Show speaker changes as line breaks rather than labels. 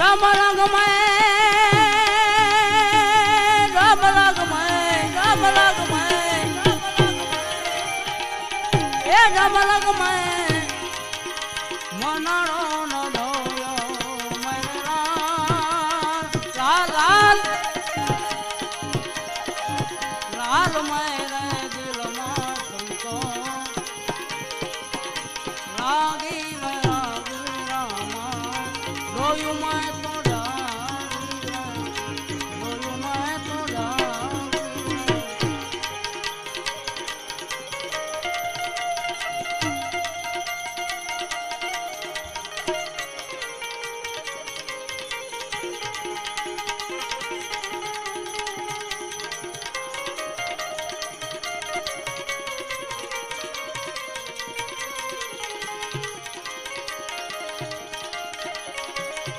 રામ રંગમય રામ રંગમય રામ રંગમય એ રામ રંગમય સંતો લાગી you my